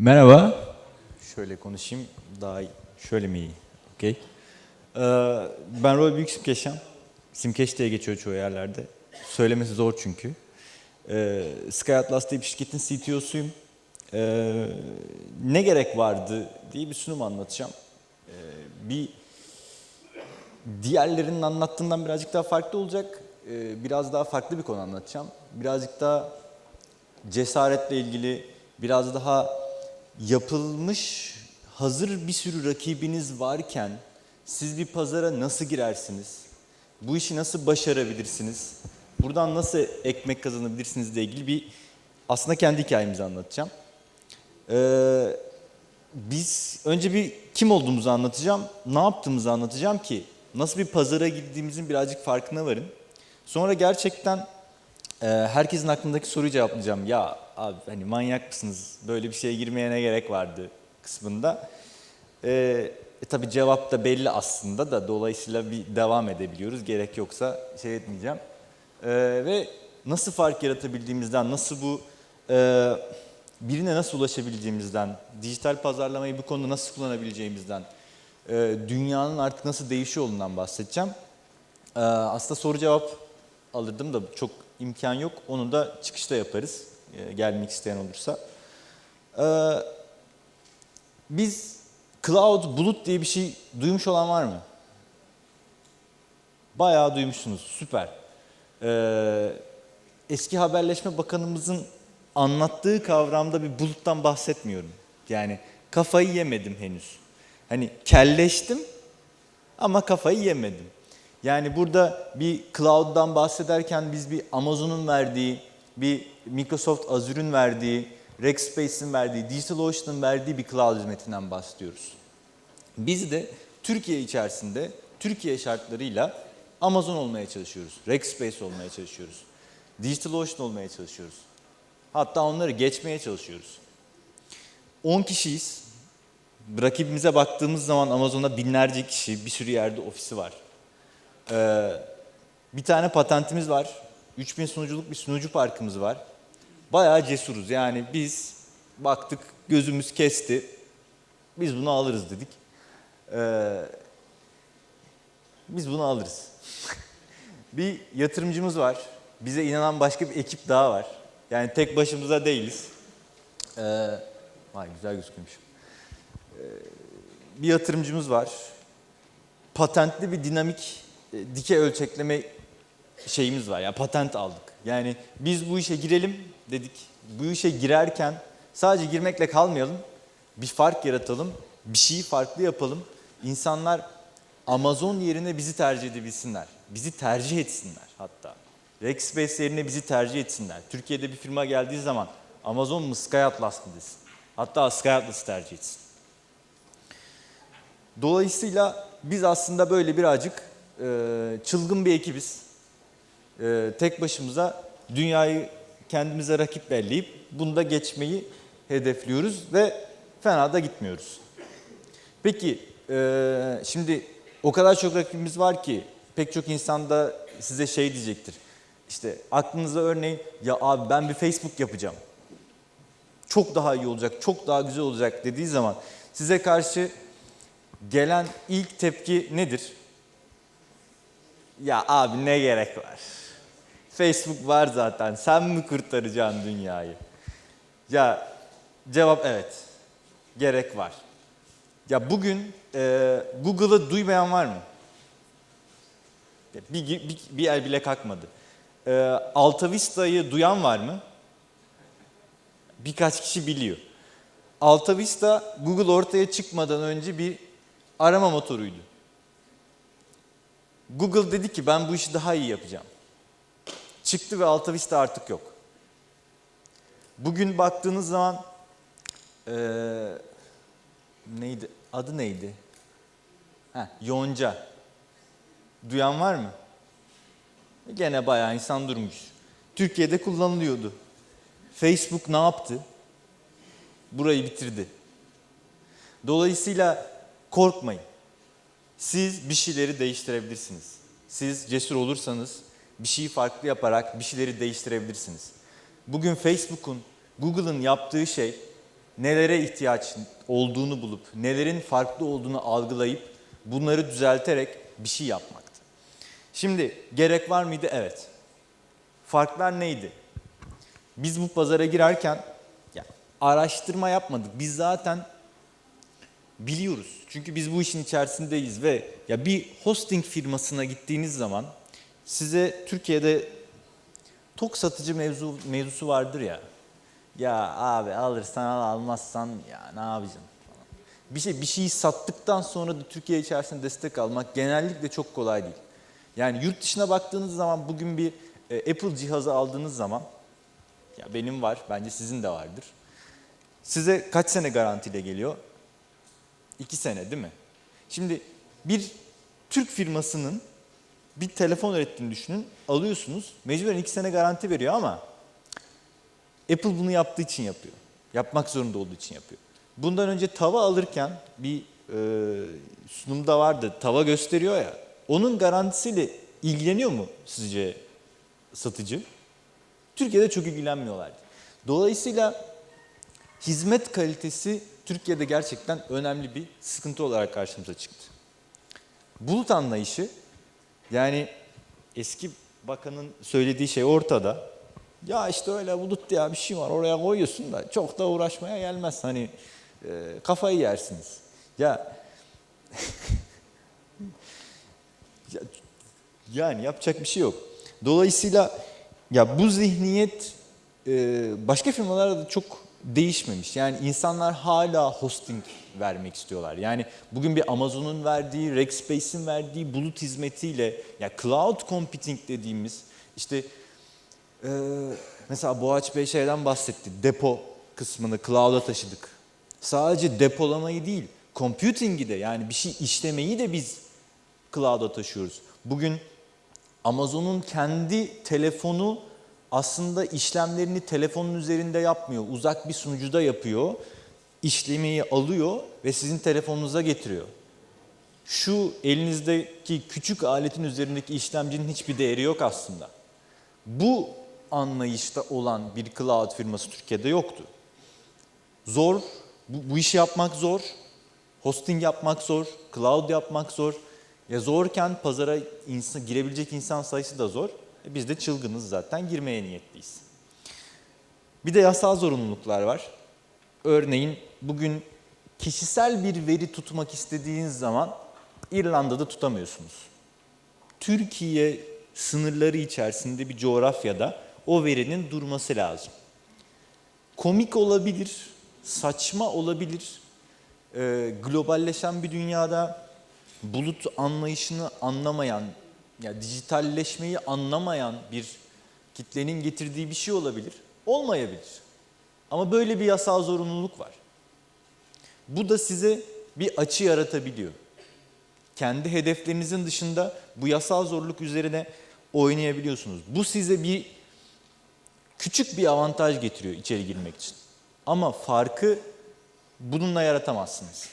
Merhaba. Şöyle konuşayım daha iyi. Şöyle mi iyi? Okey. Ee, ben Roy Büyük Simkeşen. Simkeş diye geçiyor çoğu yerlerde. Söylemesi zor çünkü. Ee, Sky Atlas diye bir şirketin CTO'suyum. Ee, ne gerek vardı diye bir sunum anlatacağım. Ee, bir diğerlerinin anlattığından birazcık daha farklı olacak. Ee, biraz daha farklı bir konu anlatacağım. Birazcık daha cesaretle ilgili biraz daha yapılmış hazır bir sürü rakibiniz varken siz bir pazara nasıl girersiniz? Bu işi nasıl başarabilirsiniz? Buradan nasıl ekmek kazanabilirsiniz ile ilgili bir aslında kendi hikayemizi anlatacağım. Ee, biz önce bir kim olduğumuzu anlatacağım, ne yaptığımızı anlatacağım ki nasıl bir pazara girdiğimizin birazcık farkına varın. Sonra gerçekten ee, herkesin aklındaki soruyu cevaplayacağım. Ya abi hani manyak mısınız? Böyle bir şeye girmeye ne gerek vardı kısmında. Ee, e, tabii cevap da belli aslında da dolayısıyla bir devam edebiliyoruz. Gerek yoksa şey etmeyeceğim. Ee, ve nasıl fark yaratabildiğimizden, nasıl bu e, birine nasıl ulaşabileceğimizden, dijital pazarlamayı bu konuda nasıl kullanabileceğimizden, e, dünyanın artık nasıl değişiyor olduğundan bahsedeceğim. Ee, aslında soru cevap alırdım da çok imkan yok. Onu da çıkışta yaparız. e, gelmek isteyen olursa. Ee, biz cloud, bulut diye bir şey duymuş olan var mı? Bayağı duymuşsunuz. Süper. Ee, eski haberleşme bakanımızın anlattığı kavramda bir buluttan bahsetmiyorum. Yani kafayı yemedim henüz. Hani kelleştim ama kafayı yemedim. Yani burada bir cloud'dan bahsederken biz bir Amazon'un verdiği, bir Microsoft Azure'ün verdiği, Rackspace'in verdiği, DigitalOcean'ın verdiği bir cloud hizmetinden bahsediyoruz. Biz de Türkiye içerisinde, Türkiye şartlarıyla Amazon olmaya çalışıyoruz. Rackspace olmaya çalışıyoruz. DigitalOcean olmaya çalışıyoruz. Hatta onları geçmeye çalışıyoruz. 10 kişiyiz. Rakibimize baktığımız zaman Amazon'da binlerce kişi, bir sürü yerde ofisi var. Ee, bir tane patentimiz var. 3000 sunuculuk bir sunucu parkımız var. Bayağı cesuruz. Yani biz baktık gözümüz kesti. Biz bunu alırız dedik. Ee, biz bunu alırız. bir yatırımcımız var. Bize inanan başka bir ekip daha var. Yani tek başımıza değiliz. Ee, vay güzel gözükmüş. Ee, bir yatırımcımız var. Patentli bir dinamik dike ölçekleme şeyimiz var. Yani patent aldık. Yani biz bu işe girelim dedik. Bu işe girerken sadece girmekle kalmayalım. Bir fark yaratalım. Bir şeyi farklı yapalım. İnsanlar Amazon yerine bizi tercih edebilsinler. Bizi tercih etsinler hatta. Rackspace yerine bizi tercih etsinler. Türkiye'de bir firma geldiği zaman Amazon mu Sky Atlas mı desin. Hatta Sky Atlas'ı tercih etsin. Dolayısıyla biz aslında böyle birazcık e, çılgın bir ekibiz. E, tek başımıza dünyayı kendimize rakip belleyip bunda geçmeyi hedefliyoruz ve fena da gitmiyoruz. Peki e, şimdi o kadar çok rakibimiz var ki pek çok insan da size şey diyecektir. İşte aklınıza örneğin ya abi ben bir Facebook yapacağım. Çok daha iyi olacak, çok daha güzel olacak dediği zaman size karşı gelen ilk tepki nedir? Ya abi ne gerek var? Facebook var zaten. Sen mi kurtaracaksın dünyayı? Ya cevap evet. Gerek var. Ya bugün e, Google'ı duymayan var mı? Bir, bir, bir el bile kalkmadı. E, Alta Vista'yı duyan var mı? Birkaç kişi biliyor. Alta Vista Google ortaya çıkmadan önce bir arama motoruydu. Google dedi ki ben bu işi daha iyi yapacağım. Çıktı ve Alta Vista artık yok. Bugün baktığınız zaman ee, neydi? Adı neydi? Heh, Yonca. Duyan var mı? Gene bayağı insan durmuş. Türkiye'de kullanılıyordu. Facebook ne yaptı? Burayı bitirdi. Dolayısıyla korkmayın. Siz bir şeyleri değiştirebilirsiniz. Siz cesur olursanız bir şeyi farklı yaparak bir şeyleri değiştirebilirsiniz. Bugün Facebook'un, Google'ın yaptığı şey nelere ihtiyaç olduğunu bulup, nelerin farklı olduğunu algılayıp bunları düzelterek bir şey yapmaktı. Şimdi gerek var mıydı? Evet. Farklar neydi? Biz bu pazara girerken ya, araştırma yapmadık. Biz zaten biliyoruz. Çünkü biz bu işin içerisindeyiz ve ya bir hosting firmasına gittiğiniz zaman size Türkiye'de tok satıcı mevzu mevzusu vardır ya. Ya abi alırsan al almazsan ya ne yapacaksın falan. Bir şey bir şeyi sattıktan sonra da Türkiye içerisinde destek almak genellikle çok kolay değil. Yani yurt dışına baktığınız zaman bugün bir e, Apple cihazı aldığınız zaman ya benim var bence sizin de vardır. Size kaç sene garantiyle geliyor? İki sene değil mi? Şimdi bir Türk firmasının bir telefon ürettiğini düşünün. Alıyorsunuz. Mecburen iki sene garanti veriyor ama Apple bunu yaptığı için yapıyor. Yapmak zorunda olduğu için yapıyor. Bundan önce tava alırken bir e, sunumda vardı. Tava gösteriyor ya. Onun garantisiyle ilgileniyor mu sizce satıcı? Türkiye'de çok ilgilenmiyorlardı. Dolayısıyla hizmet kalitesi Türkiye'de gerçekten önemli bir sıkıntı olarak karşımıza çıktı. Bulut anlayışı yani eski bakanın söylediği şey ortada. Ya işte öyle bulut diye bir şey var oraya koyuyorsun da çok da uğraşmaya gelmez. Hani e, kafayı yersiniz. Ya, ya yani yapacak bir şey yok. Dolayısıyla ya bu zihniyet e, başka firmalarda da çok değişmemiş. Yani insanlar hala hosting vermek istiyorlar. Yani bugün bir Amazon'un verdiği, Rackspace'in verdiği bulut hizmetiyle ya cloud computing dediğimiz işte e, mesela Boğaç Bey şeyden bahsetti. Depo kısmını cloud'a taşıdık. Sadece depolamayı değil, computing'i de yani bir şey işlemeyi de biz cloud'a taşıyoruz. Bugün Amazon'un kendi telefonu aslında işlemlerini telefonun üzerinde yapmıyor. Uzak bir sunucuda yapıyor. İşlemeyi alıyor ve sizin telefonunuza getiriyor. Şu elinizdeki küçük aletin üzerindeki işlemcinin hiçbir değeri yok aslında. Bu anlayışta olan bir cloud firması Türkiye'de yoktu. Zor, bu, bu işi yapmak zor. Hosting yapmak zor, cloud yapmak zor. Ya zorken pazara insan, girebilecek insan sayısı da zor. E biz de çılgınız zaten girmeye niyetliyiz. Bir de yasal zorunluluklar var. Örneğin bugün kişisel bir veri tutmak istediğiniz zaman İrlanda'da tutamıyorsunuz. Türkiye sınırları içerisinde bir coğrafyada o verinin durması lazım. Komik olabilir, saçma olabilir. Ee, globalleşen bir dünyada bulut anlayışını anlamayan, ya dijitalleşmeyi anlamayan bir kitlenin getirdiği bir şey olabilir, olmayabilir. Ama böyle bir yasal zorunluluk var. Bu da size bir açı yaratabiliyor. Kendi hedeflerinizin dışında bu yasal zorluk üzerine oynayabiliyorsunuz. Bu size bir küçük bir avantaj getiriyor içeri girmek için. Ama farkı bununla yaratamazsınız.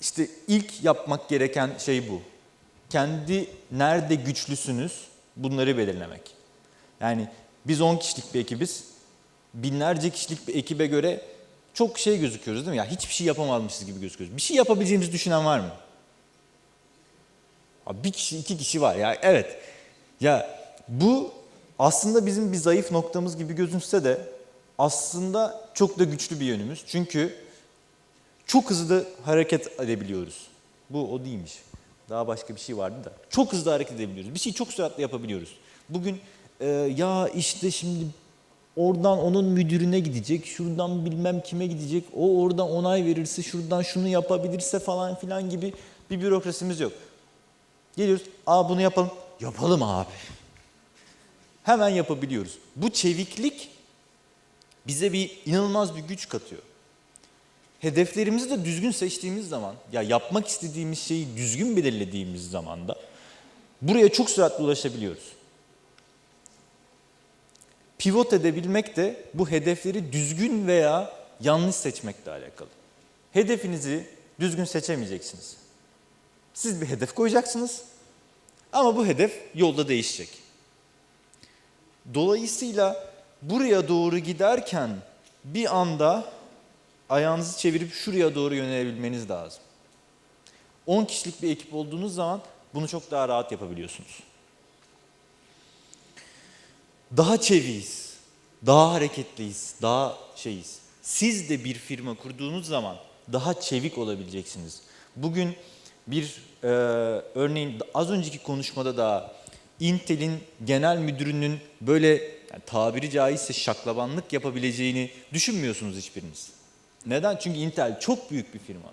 İşte ilk yapmak gereken şey bu. Kendi nerede güçlüsünüz bunları belirlemek. Yani biz 10 kişilik bir ekibiz. Binlerce kişilik bir ekibe göre çok şey gözüküyoruz değil mi? Ya hiçbir şey yapamazmışız gibi gözüküyoruz. Bir şey yapabileceğimizi düşünen var mı? Abi bir kişi, iki kişi var ya. Evet. Ya bu aslında bizim bir zayıf noktamız gibi gözünse de aslında çok da güçlü bir yönümüz. Çünkü çok hızlı hareket edebiliyoruz. Bu o değilmiş. Daha başka bir şey vardı da. Çok hızlı hareket edebiliyoruz. Bir şeyi çok süratle yapabiliyoruz. Bugün e, ya işte şimdi oradan onun müdürüne gidecek, şuradan bilmem kime gidecek, o oradan onay verirse, şuradan şunu yapabilirse falan filan gibi bir bürokrasimiz yok. Geliyoruz, aa bunu yapalım. Yapalım abi. Hemen yapabiliyoruz. Bu çeviklik bize bir inanılmaz bir güç katıyor. Hedeflerimizi de düzgün seçtiğimiz zaman, ya yapmak istediğimiz şeyi düzgün belirlediğimiz zaman da buraya çok süratle ulaşabiliyoruz. Pivot edebilmek de bu hedefleri düzgün veya yanlış seçmekle alakalı. Hedefinizi düzgün seçemeyeceksiniz. Siz bir hedef koyacaksınız ama bu hedef yolda değişecek. Dolayısıyla buraya doğru giderken bir anda ayağınızı çevirip şuraya doğru yönelebilmeniz lazım. 10 kişilik bir ekip olduğunuz zaman bunu çok daha rahat yapabiliyorsunuz. Daha çeviyiz, daha hareketliyiz, daha şeyiz. Siz de bir firma kurduğunuz zaman daha çevik olabileceksiniz. Bugün bir e, örneğin az önceki konuşmada da Intel'in genel müdürünün böyle yani tabiri caizse şaklabanlık yapabileceğini düşünmüyorsunuz hiçbiriniz. Neden? Çünkü Intel çok büyük bir firma.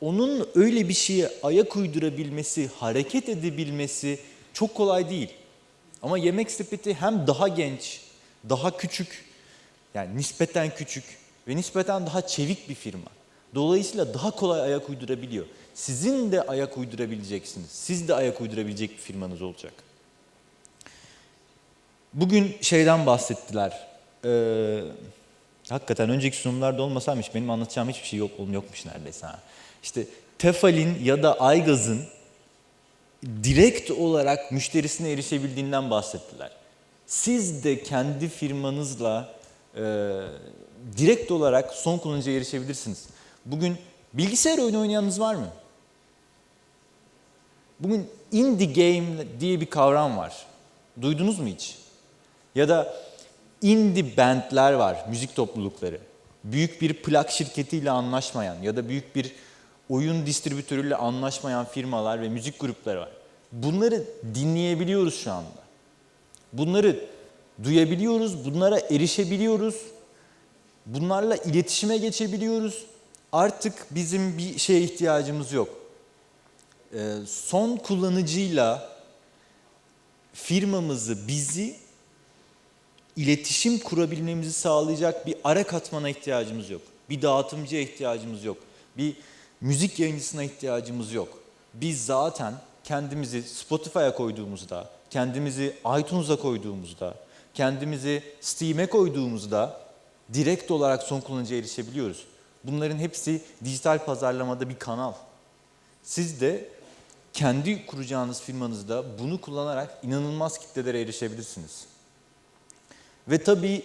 Onun öyle bir şeye ayak uydurabilmesi, hareket edebilmesi çok kolay değil. Ama yemek sepeti hem daha genç, daha küçük, yani nispeten küçük ve nispeten daha çevik bir firma. Dolayısıyla daha kolay ayak uydurabiliyor. Sizin de ayak uydurabileceksiniz. Siz de ayak uydurabilecek bir firmanız olacak. Bugün şeyden bahsettiler. Ee, hakikaten önceki sunumlarda olmasaymış benim anlatacağım hiçbir şey yok, yokmuş neredeyse. Ha. İşte Tefal'in ya da Aygaz'ın direkt olarak müşterisine erişebildiğinden bahsettiler. Siz de kendi firmanızla e, direkt olarak son kullanıcıya erişebilirsiniz. Bugün bilgisayar oyunu oynayanınız var mı? Bugün indie game diye bir kavram var. Duydunuz mu hiç? Ya da indie bandler var, müzik toplulukları. Büyük bir plak şirketiyle anlaşmayan ya da büyük bir oyun distribütörüyle anlaşmayan firmalar ve müzik grupları var. Bunları dinleyebiliyoruz şu anda. Bunları duyabiliyoruz, bunlara erişebiliyoruz. Bunlarla iletişime geçebiliyoruz. Artık bizim bir şeye ihtiyacımız yok. Ee, son kullanıcıyla firmamızı, bizi iletişim kurabilmemizi sağlayacak bir ara katmana ihtiyacımız yok. Bir dağıtımcıya ihtiyacımız yok. Bir müzik yayıncısına ihtiyacımız yok. Biz zaten kendimizi Spotify'a koyduğumuzda, kendimizi iTunes'a koyduğumuzda, kendimizi Steam'e koyduğumuzda direkt olarak son kullanıcıya erişebiliyoruz. Bunların hepsi dijital pazarlamada bir kanal. Siz de kendi kuracağınız firmanızda bunu kullanarak inanılmaz kitlelere erişebilirsiniz. Ve tabii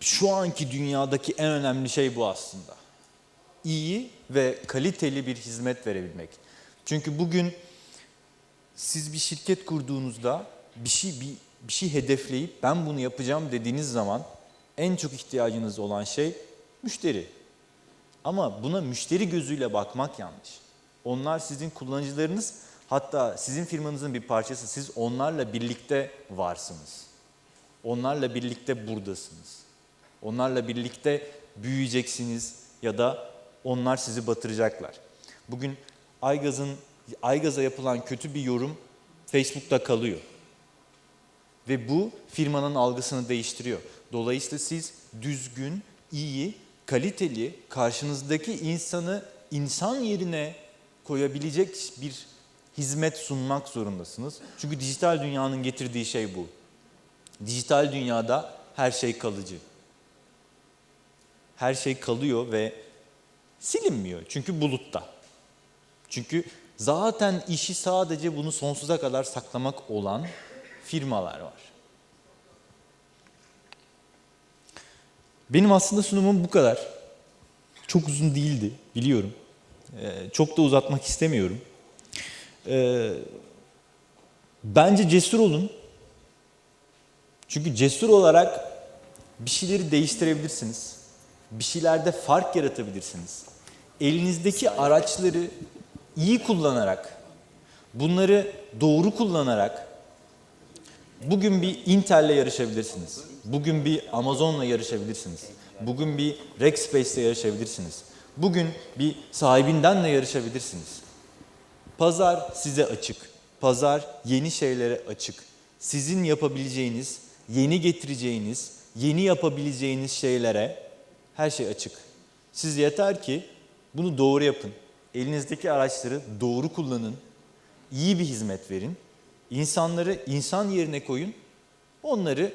şu anki dünyadaki en önemli şey bu aslında. İyi ve kaliteli bir hizmet verebilmek. Çünkü bugün siz bir şirket kurduğunuzda bir şey bir, bir şey hedefleyip ben bunu yapacağım dediğiniz zaman en çok ihtiyacınız olan şey müşteri. Ama buna müşteri gözüyle bakmak yanlış. Onlar sizin kullanıcılarınız, hatta sizin firmanızın bir parçası. Siz onlarla birlikte varsınız. Onlarla birlikte buradasınız. Onlarla birlikte büyüyeceksiniz ya da onlar sizi batıracaklar. Bugün Aygaz'ın Aygaz'a yapılan kötü bir yorum Facebook'ta kalıyor. Ve bu firmanın algısını değiştiriyor. Dolayısıyla siz düzgün, iyi, kaliteli, karşınızdaki insanı insan yerine koyabilecek bir hizmet sunmak zorundasınız. Çünkü dijital dünyanın getirdiği şey bu. Dijital dünyada her şey kalıcı. Her şey kalıyor ve silinmiyor. Çünkü bulutta. Çünkü zaten işi sadece bunu sonsuza kadar saklamak olan firmalar var. Benim aslında sunumum bu kadar. Çok uzun değildi, biliyorum. Ee, çok da uzatmak istemiyorum. Ee, bence cesur olun. Çünkü cesur olarak bir şeyleri değiştirebilirsiniz. Bir şeylerde fark yaratabilirsiniz. Elinizdeki araçları iyi kullanarak, bunları doğru kullanarak bugün bir Intel'le yarışabilirsiniz. Bugün bir Amazon'la yarışabilirsiniz. Bugün bir Rackspace'le yarışabilirsiniz. Bugün bir sahibindenle yarışabilirsiniz. Pazar size açık. Pazar yeni şeylere açık. Sizin yapabileceğiniz, yeni getireceğiniz, yeni yapabileceğiniz şeylere her şey açık. Siz yeter ki bunu doğru yapın. Elinizdeki araçları doğru kullanın. iyi bir hizmet verin. İnsanları insan yerine koyun. Onları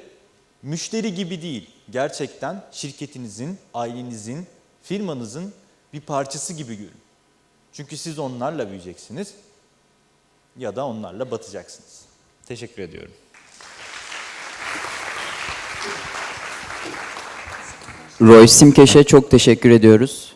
müşteri gibi değil, gerçekten şirketinizin, ailenizin, firmanızın bir parçası gibi görün. Çünkü siz onlarla büyüyeceksiniz ya da onlarla batacaksınız. Teşekkür ediyorum. Roy Simkeş'e çok teşekkür ediyoruz.